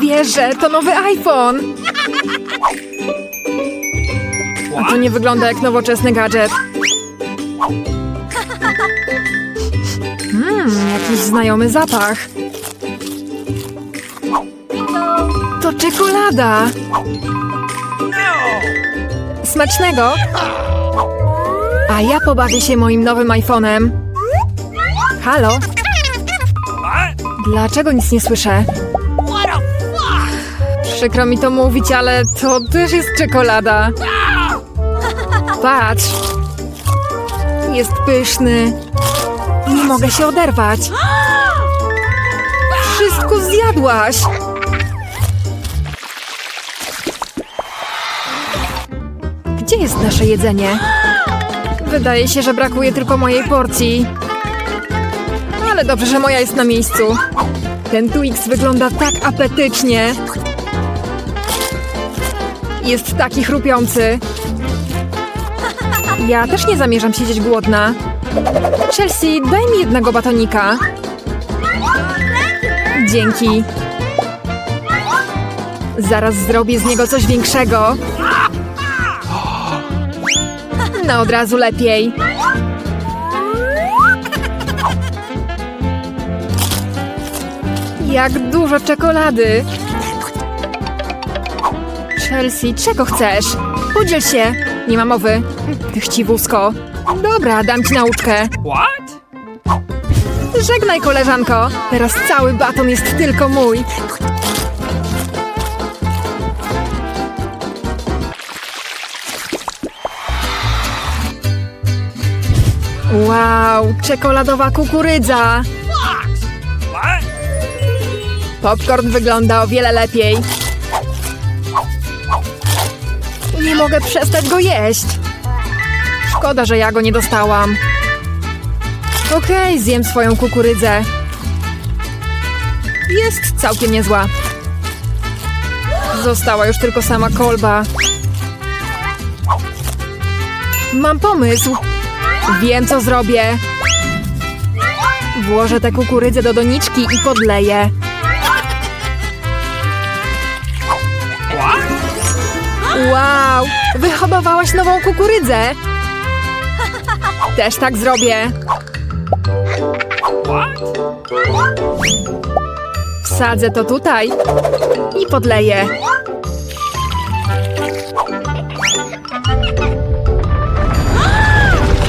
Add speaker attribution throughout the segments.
Speaker 1: Wierzę, to nowy iPhone! A to nie wygląda jak nowoczesny gadżet. Mmm, jakiś znajomy zapach. To czekolada! Smacznego! A ja pobawię się moim nowym iPhone'em. Halo? Dlaczego nic nie słyszę? Przykro mi to mówić, ale to też jest czekolada. Patrz. Jest pyszny. Nie mogę się oderwać. Wszystko zjadłaś. Gdzie jest nasze jedzenie? Wydaje się, że brakuje tylko mojej porcji. Ale dobrze, że moja jest na miejscu. Ten Twix wygląda tak apetycznie. Jest taki chrupiący. Ja też nie zamierzam siedzieć głodna. Chelsea, daj mi jednego batonika. Dzięki. Zaraz zrobię z niego coś większego. No od razu lepiej. Jak dużo czekolady. Chelsea, czego chcesz? Podziel się. Nie ma mowy. Chciwusko. Dobra, dam ci nauczkę.
Speaker 2: What?
Speaker 1: Żegnaj, koleżanko. Teraz cały baton jest tylko mój. Wow, czekoladowa kukurydza. Popcorn wygląda o wiele lepiej. Nie mogę przestać go jeść. Szkoda, że ja go nie dostałam. Okej, zjem swoją kukurydzę. Jest całkiem niezła. Została już tylko sama kolba. Mam pomysł. Wiem, co zrobię. Włożę tę kukurydzę do doniczki i podleję. Wow! Wyhodowałaś nową kukurydzę! Też tak zrobię. Wsadzę to tutaj i podleję.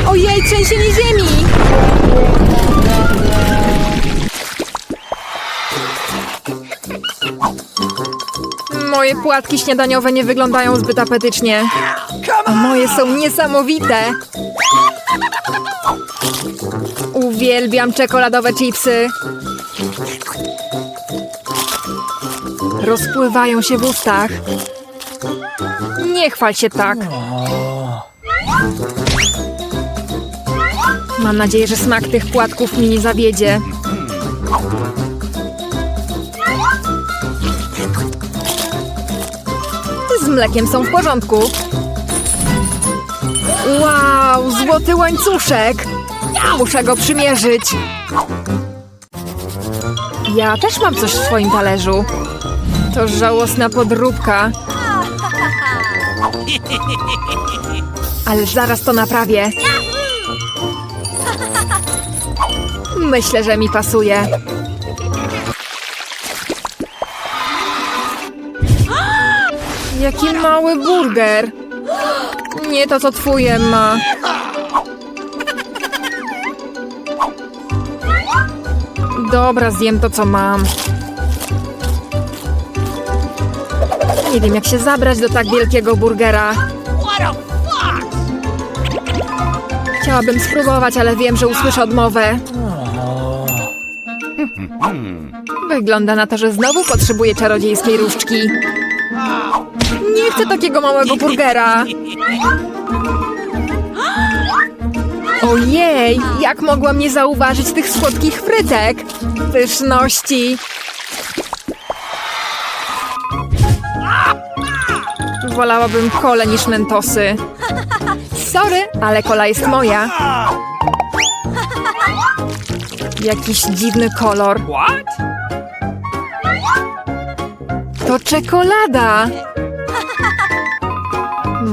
Speaker 1: Ojej, trzęsienie ziemi! Moje płatki śniadaniowe nie wyglądają zbyt apetycznie. A moje są niesamowite. Uwielbiam czekoladowe chipsy. Rozpływają się w ustach. Nie chwal się tak. Mam nadzieję, że smak tych płatków mnie nie zawiedzie. Mlekiem są w porządku. Wow, złoty łańcuszek! Muszę go przymierzyć. Ja też mam coś w swoim talerzu. To żałosna podróbka. Ale zaraz to naprawię. Myślę, że mi pasuje. Jaki mały burger. Nie to, co twój, ma. Dobra, zjem to, co mam. Nie wiem, jak się zabrać do tak wielkiego burgera. Chciałabym spróbować, ale wiem, że usłyszę odmowę. Wygląda na to, że znowu potrzebuję czarodziejskiej różdżki. Nie chcę takiego małego burgera. Ojej, jak mogłam nie zauważyć tych słodkich frytek? Pyszności. Wolałabym kole niż mentosy. Sorry, ale kola jest moja. Jakiś dziwny kolor.
Speaker 2: What?
Speaker 1: czekolada!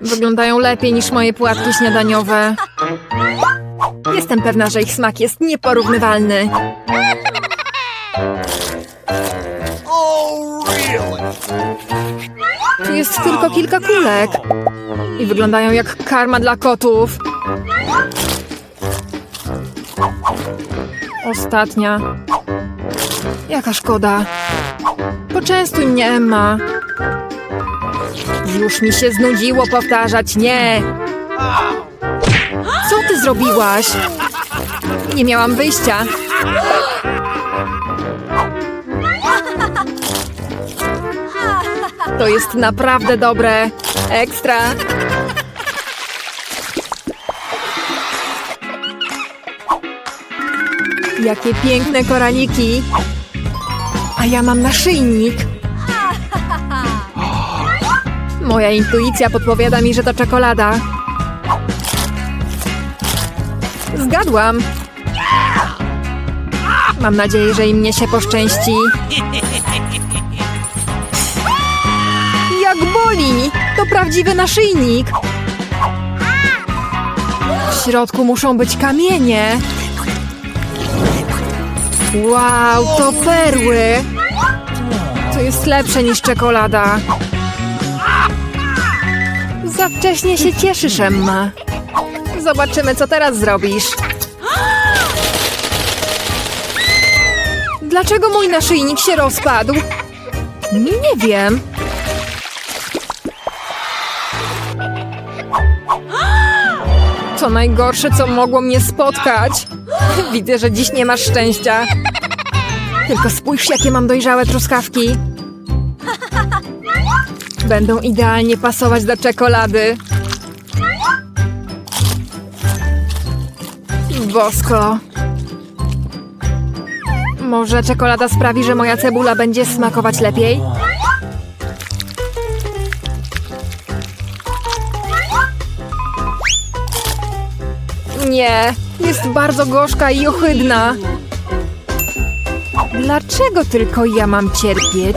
Speaker 1: Wyglądają lepiej niż moje płatki śniadaniowe. Jestem pewna, że ich smak jest nieporównywalny. Tu jest tylko kilka kulek. I wyglądają jak karma dla kotów. Ostatnia. Jaka szkoda. Poczęstuj mnie, Emma. Już mi się znudziło powtarzać nie. Co ty zrobiłaś? Nie miałam wyjścia. To jest naprawdę dobre. Ekstra. Jakie piękne koraliki. A ja mam naszyjnik. Moja intuicja podpowiada mi, że to czekolada. Zgadłam. Mam nadzieję, że i mnie się poszczęści. Jak boli! To prawdziwy naszyjnik! W środku muszą być kamienie. Wow, to perły! To jest lepsze niż czekolada. Za wcześnie się cieszysz, Emma. Zobaczymy, co teraz zrobisz. Dlaczego mój naszyjnik się rozpadł? Nie wiem. To najgorsze, co mogło mnie spotkać. Widzę, że dziś nie masz szczęścia. Tylko spójrz, jakie mam dojrzałe truskawki. Będą idealnie pasować do czekolady. Bosko. Może czekolada sprawi, że moja cebula będzie smakować lepiej? Nie, jest bardzo gorzka i ohydna. Dlaczego tylko ja mam cierpieć?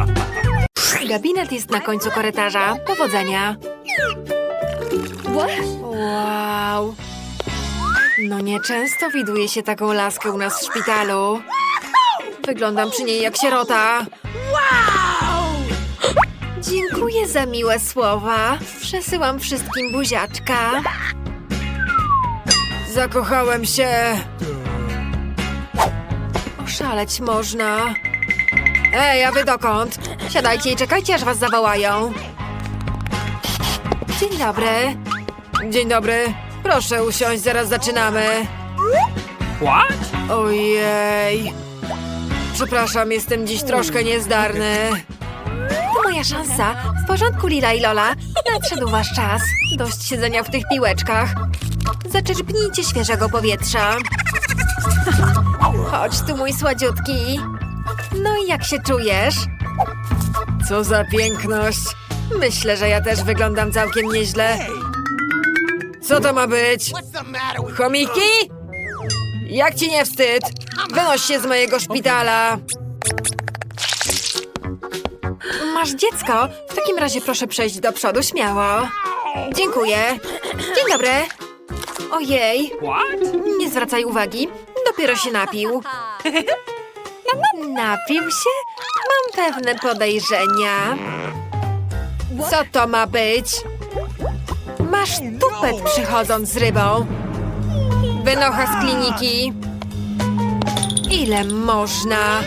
Speaker 1: Gabinet jest na końcu korytarza. Powodzenia. Wow. No nieczęsto widuje się taką laskę u nas w szpitalu. Wyglądam przy niej jak sierota. Dziękuję za miłe słowa. Przesyłam wszystkim buziaczka. Zakochałem się. Oszaleć można. Ej, a wy dokąd? Siadajcie i czekajcie, aż was zawołają. Dzień dobry. Dzień dobry. Proszę usiąść, zaraz zaczynamy.
Speaker 2: What?
Speaker 1: Ojej. Przepraszam, jestem dziś troszkę niezdarny. To moja szansa. W porządku, Lila i Lola. Nadszedł wasz czas. Dość siedzenia w tych piłeczkach. Zaczerpnijcie świeżego powietrza. Chodź tu, mój sładziutki. No i jak się czujesz? Co za piękność. Myślę, że ja też wyglądam całkiem nieźle. Co to ma być? Chomiki? Jak ci nie wstyd? Wynoś się z mojego szpitala. Masz dziecko? W takim razie proszę przejść do przodu śmiało. Dziękuję. Dzień dobry. Ojej, nie zwracaj uwagi. Dopiero się napił. Napił się? Mam pewne podejrzenia. Co to ma być? Masz tupet przychodząc z rybą. Wynocha z kliniki. Ile można?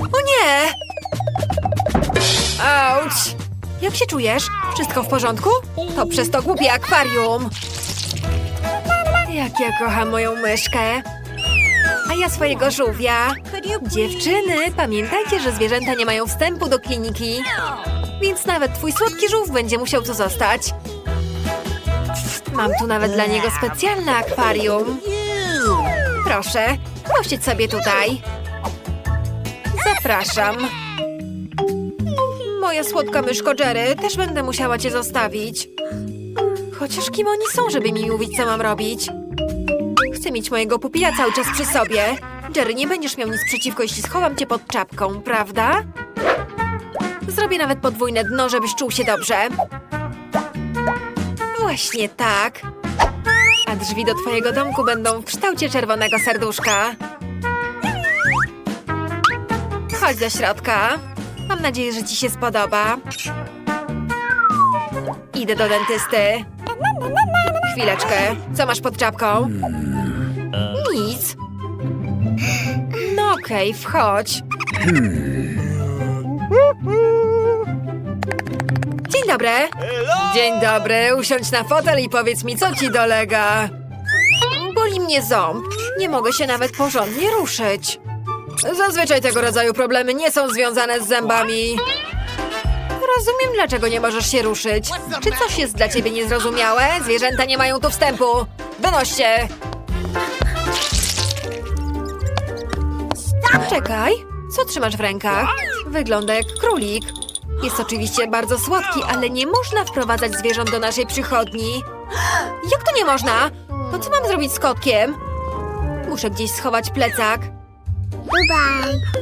Speaker 1: O nie! Auć! Jak się czujesz? Wszystko w porządku? To przez to głupie akwarium. Jak ja kocham moją myszkę. A ja swojego żółwia. Dziewczyny, pamiętajcie, że zwierzęta nie mają wstępu do kliniki. Więc nawet twój słodki żółw będzie musiał tu zostać. Mam tu nawet dla niego specjalne akwarium. Proszę, posiedź sobie tutaj. Zapraszam. Moja słodka myszko Jerry, też będę musiała cię zostawić. Chociaż kim oni są, żeby mi mówić, co mam robić? Chcę mieć mojego pupila cały czas przy sobie. Jerry, nie będziesz miał nic przeciwko, jeśli schowam cię pod czapką, prawda? Zrobię nawet podwójne dno, żebyś czuł się dobrze. Właśnie tak. A drzwi do twojego domku będą w kształcie czerwonego serduszka. Chodź do środka. Mam nadzieję, że ci się spodoba. Idę do dentysty. Chwileczkę. Co masz pod czapką? Nic. No okej, wchodź. Dzień dobry. Dzień dobry. Usiądź na fotel i powiedz mi, co ci dolega. Boli mnie ząb. Nie mogę się nawet porządnie ruszyć. Zazwyczaj tego rodzaju problemy nie są związane z zębami. Rozumiem, dlaczego nie możesz się ruszyć. Czy coś jest dla ciebie niezrozumiałe? Zwierzęta nie mają tu wstępu. Wynoście! Czekaj, co trzymasz w rękach? Wygląda jak królik. Jest oczywiście bardzo słodki, ale nie można wprowadzać zwierząt do naszej przychodni. Jak to nie można? To co mam zrobić z kotkiem? Muszę gdzieś schować plecak.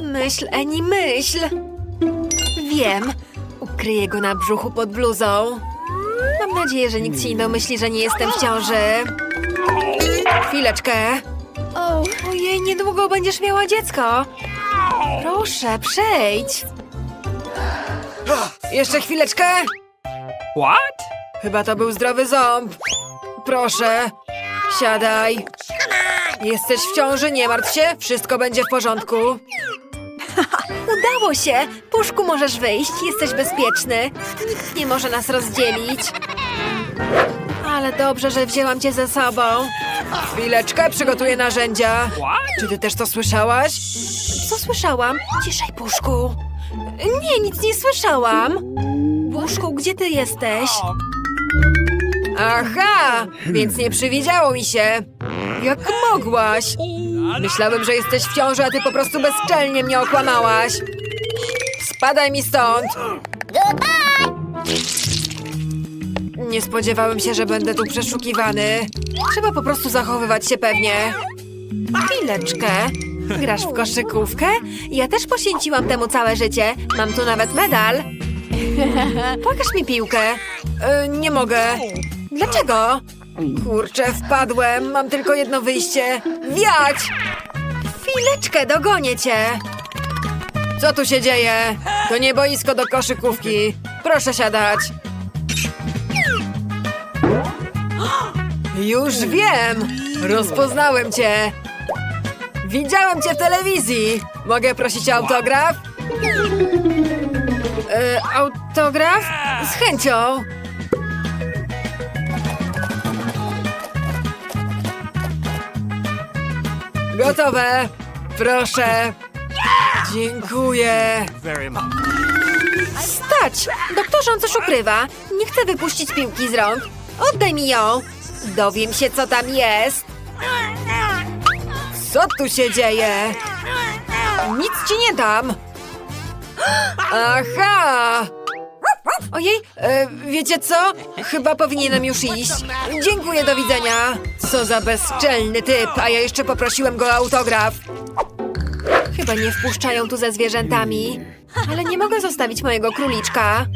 Speaker 1: Myśl, Eni, myśl. Wiem. Ukryję go na brzuchu pod bluzą. Mam nadzieję, że nikt się nie domyśli, że nie jestem w ciąży. Chwileczkę. Ojej, niedługo będziesz miała dziecko. Proszę, przejdź. Jeszcze chwileczkę.
Speaker 2: What?
Speaker 1: Chyba to był zdrowy ząb. Proszę, siadaj. Jesteś w ciąży, nie martw się, wszystko będzie w porządku. Udało się! Puszku, możesz wyjść, jesteś bezpieczny. Nikt nie może nas rozdzielić. Ale dobrze, że wzięłam cię ze sobą. Chwileczkę, przygotuję narzędzia.
Speaker 2: What?
Speaker 1: Czy ty też to słyszałaś? Co słyszałam? Ciszej, Puszku. Nie, nic nie słyszałam. Puszku, gdzie ty jesteś? Aha, więc nie przywidziało mi się. Jak mogłaś? Myślałem, że jesteś w ciąży, a ty po prostu bezczelnie mnie okłamałaś. Spadaj mi stąd. Nie spodziewałem się, że będę tu przeszukiwany. Trzeba po prostu zachowywać się pewnie. Chwileczkę. Grasz w koszykówkę? Ja też poświęciłam temu całe życie. Mam tu nawet medal. Pokaż mi piłkę. E, nie mogę. Dlaczego? Kurczę, wpadłem. Mam tylko jedno wyjście. Wiać! Chwileczkę, dogonię cię. Co tu się dzieje? To nie boisko do koszykówki. Proszę siadać. Już wiem! Rozpoznałem cię! Widziałem cię w telewizji! Mogę prosić o autograf? E, autograf? Z chęcią! Gotowe! Proszę! Dziękuję! Stać! Doktorze, on coś ukrywa. Nie chcę wypuścić piłki z rąk. Oddaj mi ją. Dowiem się, co tam jest. Co tu się dzieje? Nic ci nie dam. Aha! Ojej, e, wiecie co? Chyba powinienem już iść. Dziękuję, do widzenia. Co za bezczelny typ, a ja jeszcze poprosiłem go o autograf. Chyba nie wpuszczają tu ze zwierzętami. Ale nie mogę zostawić mojego króliczka.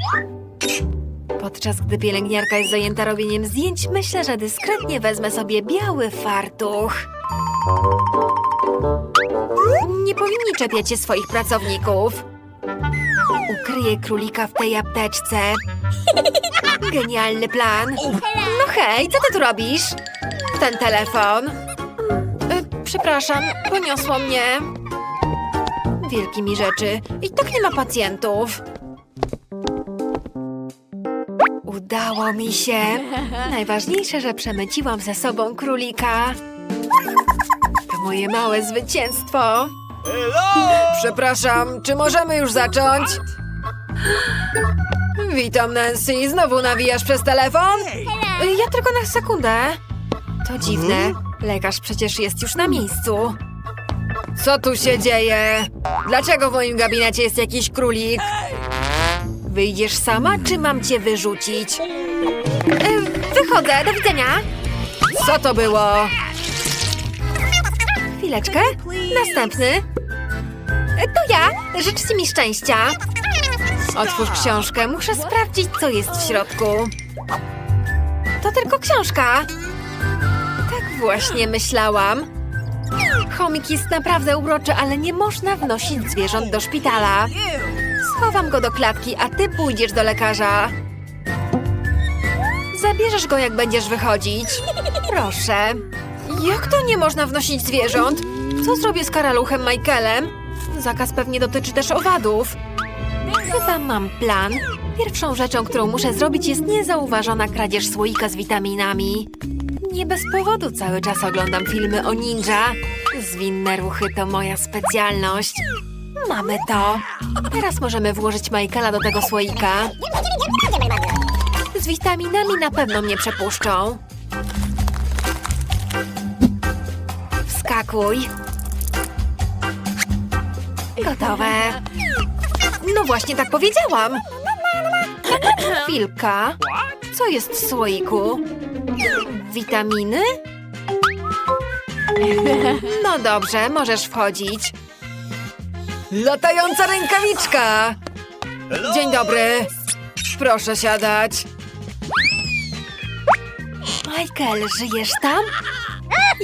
Speaker 1: Podczas gdy pielęgniarka jest zajęta robieniem zdjęć, myślę, że dyskretnie wezmę sobie biały fartuch. Nie powinni czepiać się swoich pracowników. Ukryję królika w tej apteczce. Genialny plan. No hej, co ty tu robisz? Ten telefon. Y, przepraszam, poniosło mnie. Wielkie mi rzeczy. I tak nie ma pacjentów. Udało mi się. Najważniejsze, że przemyciłam ze sobą królika. To moje małe zwycięstwo. Przepraszam, czy możemy już zacząć? Witam, Nancy. Znowu nawijasz przez telefon? Ja tylko na sekundę. To dziwne. Lekarz przecież jest już na miejscu. Co tu się dzieje? Dlaczego w moim gabinecie jest jakiś królik? Wyjdziesz sama, czy mam cię wyrzucić? Y, Wychodzę, do widzenia. Co to było? Chwileczkę. Następny. Y, To ja. Życzcie mi szczęścia. Otwórz książkę. Muszę sprawdzić, co jest w środku. To tylko książka. Tak właśnie myślałam. Chomik jest naprawdę uroczy, ale nie można wnosić zwierząt do szpitala. Schowam go do klatki, a ty pójdziesz do lekarza. Zabierzesz go, jak będziesz wychodzić. Proszę. Jak to nie można wnosić zwierząt? Co zrobię z karaluchem Michaelem? Zakaz pewnie dotyczy też owadów. Chyba mam plan. Pierwszą rzeczą, którą muszę zrobić, jest niezauważona kradzież słoika z witaminami. Nie bez powodu cały czas oglądam filmy o ninja. Zwinne ruchy to moja specjalność. Mamy to. Teraz możemy włożyć Michaela do tego słoika. Z witaminami na pewno mnie przepuszczą. Wskakuj. Gotowe. No właśnie tak powiedziałam. Chwilka. Co jest w słoiku? Witaminy? No dobrze, możesz wchodzić. Latająca rękawiczka! Dzień dobry. Proszę siadać. Michael, żyjesz tam?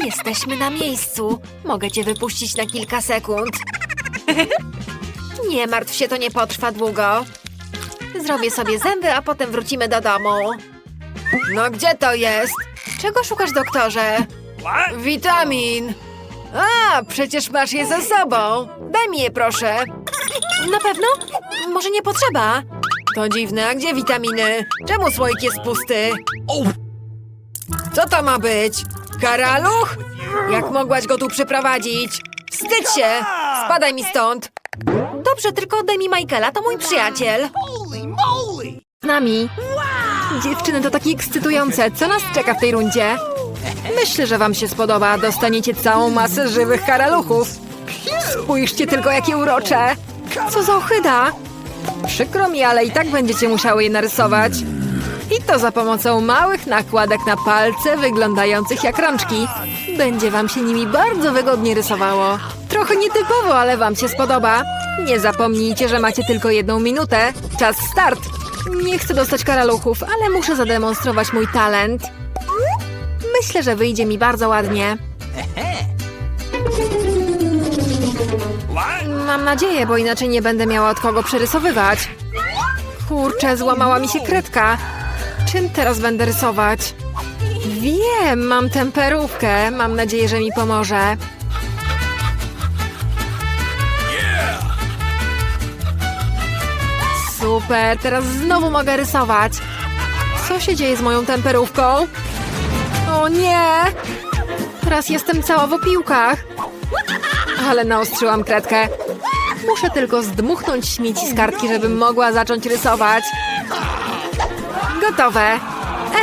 Speaker 1: Jesteśmy na miejscu. Mogę cię wypuścić na kilka sekund. Nie martw się, to nie potrwa długo. Zrobię sobie zęby, a potem wrócimy do domu. No gdzie to jest? Czego szukasz, doktorze? Witamin. A, przecież masz je ze sobą. Daj mi je, proszę. Na pewno? Może nie potrzeba? To dziwne, a gdzie witaminy? Czemu słoik jest pusty? Co to ma być? Karaluch? Jak mogłaś go tu przyprowadzić? Wstydź się! Spadaj mi stąd! Dobrze, tylko oddaj mi Michaela, to mój przyjaciel.
Speaker 2: holy moly!
Speaker 1: Z nami. Dziewczyny, to takie ekscytujące. Co nas czeka w tej rundzie? Myślę, że wam się spodoba. Dostaniecie całą masę żywych karaluchów. Spójrzcie tylko, jakie urocze. Co za ochyda. Przykro mi, ale i tak będziecie musiały je narysować. I to za pomocą małych nakładek na palce wyglądających jak rączki. Będzie wam się nimi bardzo wygodnie rysowało. Trochę nietypowo, ale wam się spodoba. Nie zapomnijcie, że macie tylko jedną minutę. Czas start. Nie chcę dostać karaluchów, ale muszę zademonstrować mój talent. Myślę, że wyjdzie mi bardzo ładnie. Mam nadzieję, bo inaczej nie będę miała od kogo przerysowywać. Kurczę, złamała mi się kredka. Czym teraz będę rysować? Wiem, mam temperówkę. Mam nadzieję, że mi pomoże. Super, teraz znowu mogę rysować. Co się dzieje z moją temperówką? O nie! Teraz jestem cała w opiłkach. Ale naostrzyłam kredkę. Muszę tylko zdmuchnąć śmieci z kartki, żebym mogła zacząć rysować. Gotowe.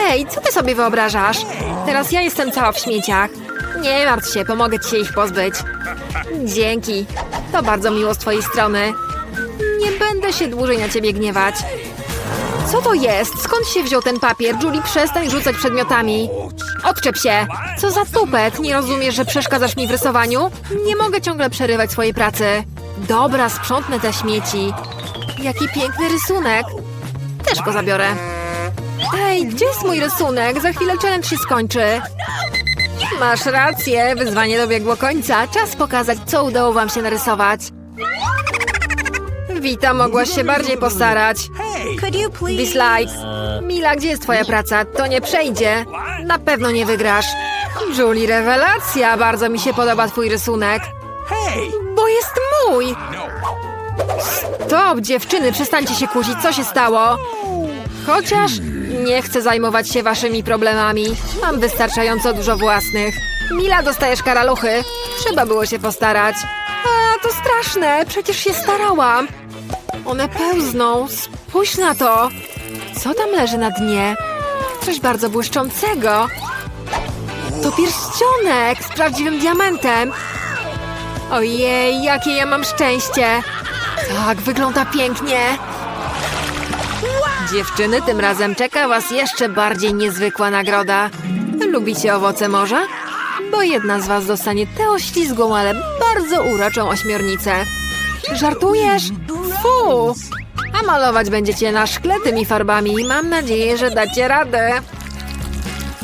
Speaker 1: Ej, co ty sobie wyobrażasz? Teraz ja jestem cała w śmieciach. Nie martw się, pomogę ci się ich pozbyć. Dzięki. To bardzo miło z twojej strony. Nie będę się dłużej na ciebie gniewać. Co to jest? Skąd się wziął ten papier? Julie, przestań rzucać przedmiotami. Odczep się. Co za tupet? Nie rozumiesz, że przeszkadzasz mi w rysowaniu? Nie mogę ciągle przerywać swojej pracy. Dobra, sprzątnę te śmieci. Jaki piękny rysunek. Też go zabiorę. Ej, gdzie jest mój rysunek? Za chwilę challenge się skończy. Masz rację, wyzwanie dobiegło końca. Czas pokazać, co udało wam się narysować. Wita, mogłaś się bardziej postarać.
Speaker 2: Hey!
Speaker 3: Could you please?
Speaker 1: Dislikes. Mila, gdzie jest twoja praca? To nie przejdzie. Na pewno nie wygrasz. Julie, rewelacja. Bardzo mi się podoba twój rysunek.
Speaker 2: Hey!
Speaker 1: Bo jest mój.
Speaker 2: No!
Speaker 1: Stop, dziewczyny, przestańcie się kłócić. Co się stało? Chociaż nie chcę zajmować się waszymi problemami. Mam wystarczająco dużo własnych. Mila, dostajesz karaluchy. Trzeba było się postarać. A, to straszne. Przecież się starałam. One pełzną. Spójrz na to. Co tam leży na dnie? Coś bardzo błyszczącego. To pierścionek z prawdziwym diamentem. Ojej, jakie ja mam szczęście. Tak, wygląda pięknie. Dziewczyny, tym razem czeka was jeszcze bardziej niezwykła nagroda. Lubicie owoce morza? Bo jedna z was dostanie tę oślizgłą, ale bardzo uroczą ośmiornicę. Żartujesz? Fu! A malować będziecie na szkle tymi farbami. Mam nadzieję, że dacie radę.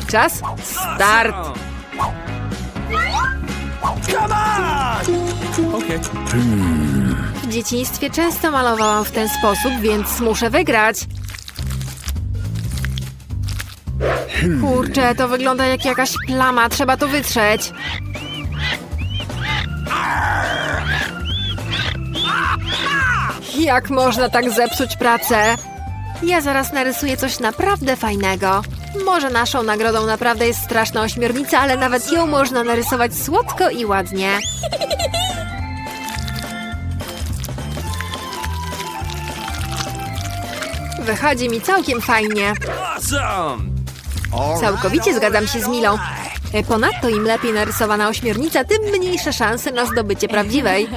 Speaker 1: Czas start.
Speaker 2: Okay.
Speaker 1: W dzieciństwie często malowałam w ten sposób, więc muszę wygrać. Kurczę, to wygląda jak jakaś plama, trzeba to wytrzeć. Jak można tak zepsuć pracę? Ja zaraz narysuję coś naprawdę fajnego. Może naszą nagrodą naprawdę jest straszna ośmiornica, ale nawet ją można narysować słodko i ładnie. Wychodzi mi całkiem fajnie. Całkowicie zgadzam się z Milą. Ponadto im lepiej narysowana ośmiornica, tym mniejsze szanse na zdobycie prawdziwej.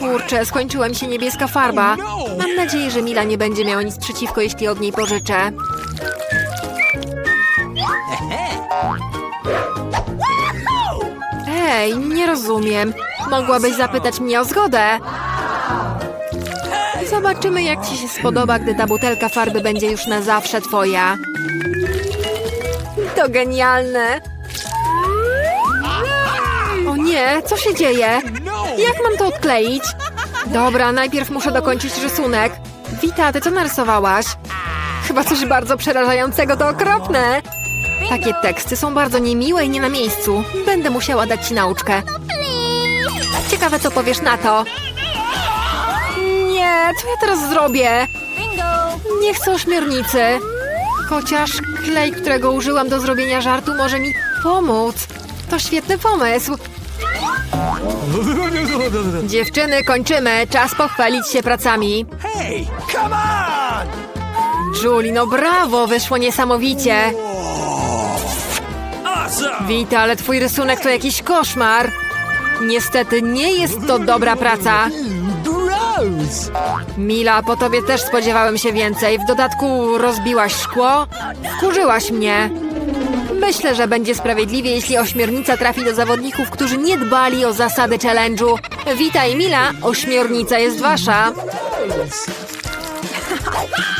Speaker 1: Kurczę, skończyła mi się niebieska farba. Mam nadzieję, że Mila nie będzie miała nic przeciwko, jeśli od niej pożyczę. Ej, nie rozumiem. Mogłabyś zapytać mnie o zgodę. Zobaczymy, jak ci się spodoba, gdy ta butelka farby będzie już na zawsze twoja. To genialne. Nie, co się dzieje? Jak mam to odkleić? Dobra, najpierw muszę dokończyć rysunek. Wita, ty co narysowałaś? Chyba coś bardzo przerażającego, to okropne. Takie teksty są bardzo niemiłe i nie na miejscu. Będę musiała dać ci nauczkę. Ciekawe, co powiesz na to. Nie, co ja teraz zrobię? Nie chcę ośmiornicy. Chociaż klej, którego użyłam do zrobienia żartu, może mi pomóc. To świetny pomysł. Dziewczyny, kończymy. Czas pochwalić się pracami.
Speaker 2: Hey! Come on!
Speaker 1: Julie, no brawo, wyszło niesamowicie. Wita, ale twój rysunek to jakiś koszmar. Niestety nie jest to dobra praca. Mila, po tobie też spodziewałem się więcej. W dodatku rozbiłaś szkło. Wkurzyłaś mnie. Myślę, że będzie sprawiedliwie, jeśli ośmiornica trafi do zawodników, którzy nie dbali o zasady challenge'u. Witaj, Mila, ośmiornica jest wasza.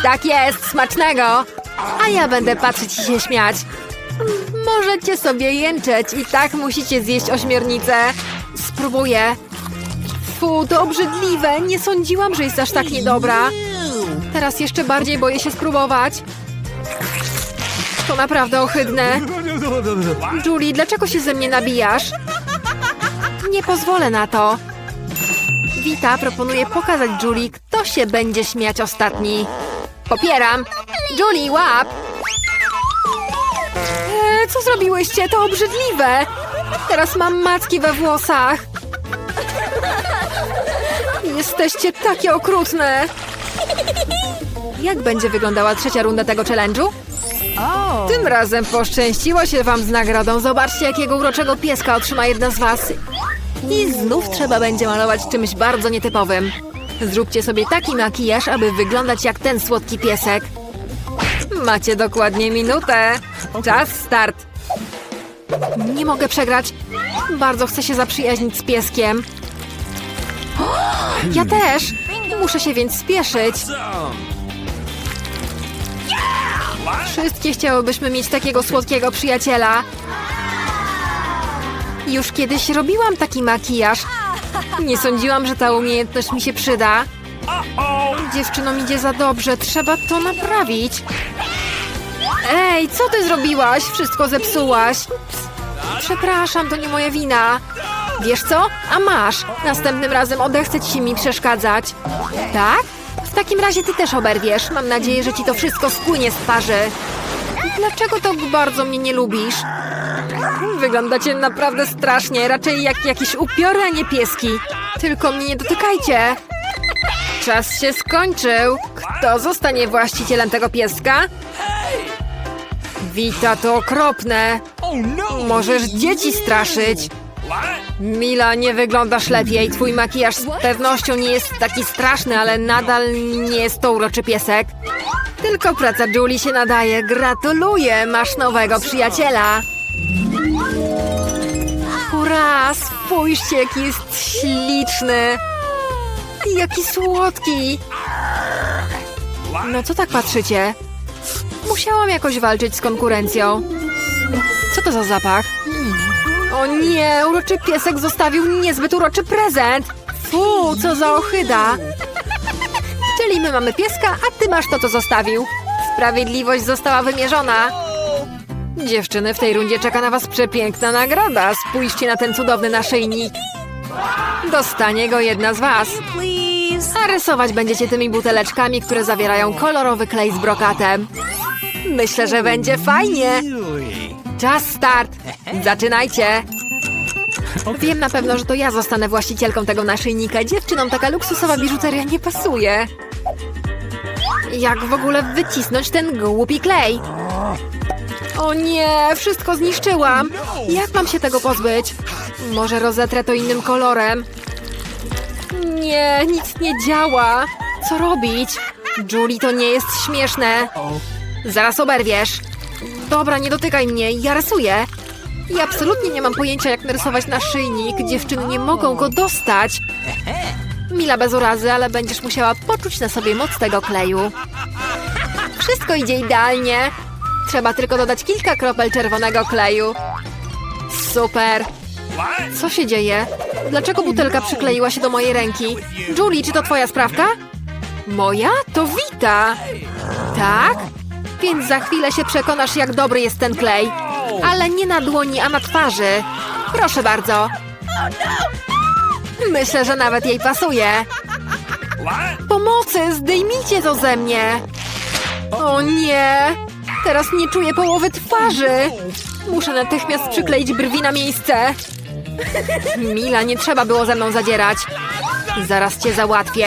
Speaker 1: Tak jest, smacznego. A ja będę patrzeć i się śmiać. Możecie sobie jęczeć i tak musicie zjeść ośmiornicę. Spróbuję. Fu, to obrzydliwe. Nie sądziłam, że jest aż tak niedobra. Teraz jeszcze bardziej boję się spróbować. To naprawdę ohydne. Julie, dlaczego się ze mnie nabijasz? Nie pozwolę na to. Wita proponuje pokazać Julie, kto się będzie śmiać ostatni. Popieram. Julie, łap! Eee, co zrobiłyście? To obrzydliwe. Teraz mam macki we włosach. Jesteście takie okrutne. Jak będzie wyglądała trzecia runda tego challenge'u?
Speaker 3: Oh.
Speaker 1: Tym razem poszczęściło się wam z nagrodą. Zobaczcie, jakiego uroczego pieska otrzyma jedna z was. I znów trzeba będzie malować czymś bardzo nietypowym. Zróbcie sobie taki makijaż, aby wyglądać jak ten słodki piesek. Macie dokładnie minutę. Czas start. Nie mogę przegrać. Bardzo chcę się zaprzyjaźnić z pieskiem. Ja też. Muszę się więc spieszyć. Wszystkie chciałybyśmy mieć takiego słodkiego przyjaciela. Już kiedyś robiłam taki makijaż. Nie sądziłam, że ta umiejętność mi się przyda. Dziewczynom idzie za dobrze, trzeba to naprawić. Ej, co ty zrobiłaś? Wszystko zepsułaś. Przepraszam, to nie moja wina. Wiesz co? A masz. Następnym razem odechce ci się mi przeszkadzać. Tak? W takim razie ty też oberwiesz. Mam nadzieję, że ci to wszystko spłynie z twarzy. Dlaczego tak bardzo mnie nie lubisz? Wyglądacie naprawdę strasznie, raczej jak jakieś upiory, a nie pieski. Tylko mnie nie dotykajcie. Czas się skończył. Kto zostanie właścicielem tego pieska? Wita, to okropne.
Speaker 2: Oh no!
Speaker 1: Możesz dzieci straszyć. Mila, nie wyglądasz lepiej. Twój makijaż z pewnością nie jest taki straszny, ale nadal nie jest to uroczy piesek. Tylko praca Julie się nadaje. Gratuluję, masz nowego przyjaciela. Hurra, spójrzcie, jaki jest śliczny. Jaki słodki. No co tak patrzycie? Musiałam jakoś walczyć z konkurencją. Co to za zapach? O nie, uroczy piesek zostawił niezbyt uroczy prezent. Fu, co za ohyda. Czyli my mamy pieska, a ty masz to, co zostawił. Sprawiedliwość została wymierzona. Dziewczyny, w tej rundzie czeka na was przepiękna nagroda. Spójrzcie na ten cudowny naszyjnik. Dostanie go jedna z was. A rysować będziecie tymi buteleczkami, które zawierają kolorowy klej z brokatem. Myślę, że będzie fajnie. Czas start! Zaczynajcie! Wiem na pewno, że to ja zostanę właścicielką tego naszyjnika. Dziewczynom taka luksusowa biżuteria nie pasuje. Jak w ogóle wycisnąć ten głupi klej? O nie, wszystko zniszczyłam. Jak mam się tego pozbyć? Może rozetrę to innym kolorem? Nie, nic nie działa. Co robić? Julie, to nie jest śmieszne. Zaraz oberwiesz. Dobra, nie dotykaj mnie, ja rysuję. I absolutnie nie mam pojęcia, jak narysować naszyjnik. Dziewczyny nie mogą go dostać. Mila bez urazy, ale będziesz musiała poczuć na sobie moc tego kleju. Wszystko idzie idealnie. Trzeba tylko dodać kilka kropel czerwonego kleju. Super. Co się dzieje? Dlaczego butelka przykleiła się do mojej ręki? Julie, czy to twoja sprawka? Moja? To Wita. Tak? Więc za chwilę się przekonasz, jak dobry jest ten klej. Ale nie na dłoni, a na twarzy. Proszę bardzo. Myślę, że nawet jej pasuje. Pomocy, zdejmijcie to ze mnie. O nie! Teraz nie czuję połowy twarzy. Muszę natychmiast przykleić brwi na miejsce. Mila, nie trzeba było ze mną zadzierać. Zaraz cię załatwię.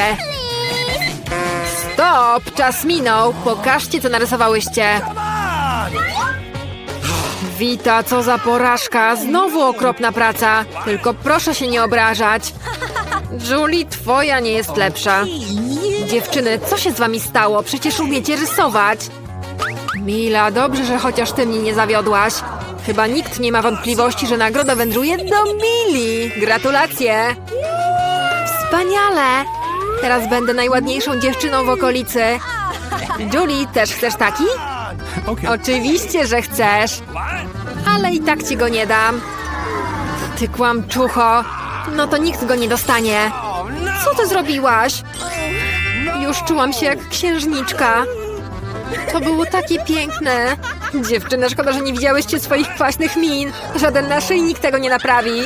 Speaker 1: Stop! Czas minął. Pokażcie, co narysowałyście. Wita, co za porażka. Znowu okropna praca. Tylko proszę się nie obrażać. Julie, twoja nie jest lepsza. Dziewczyny, co się z wami stało? Przecież umiecie rysować. Mila, dobrze, że chociaż ty mnie nie zawiodłaś. Chyba nikt nie ma wątpliwości, że nagroda wędruje do Mili. Gratulacje! Wspaniale! Teraz będę najładniejszą dziewczyną w okolicy. Julie, też chcesz taki? Oczywiście, że chcesz. Ale i tak ci go nie dam. Ty kłamczucho. No to nikt go nie dostanie. Co ty zrobiłaś? Już czułam się jak księżniczka. To było takie piękne. Dziewczyny, szkoda, że nie widziałyście swoich kwaśnych min. Żaden naszyjnik tego nie naprawi.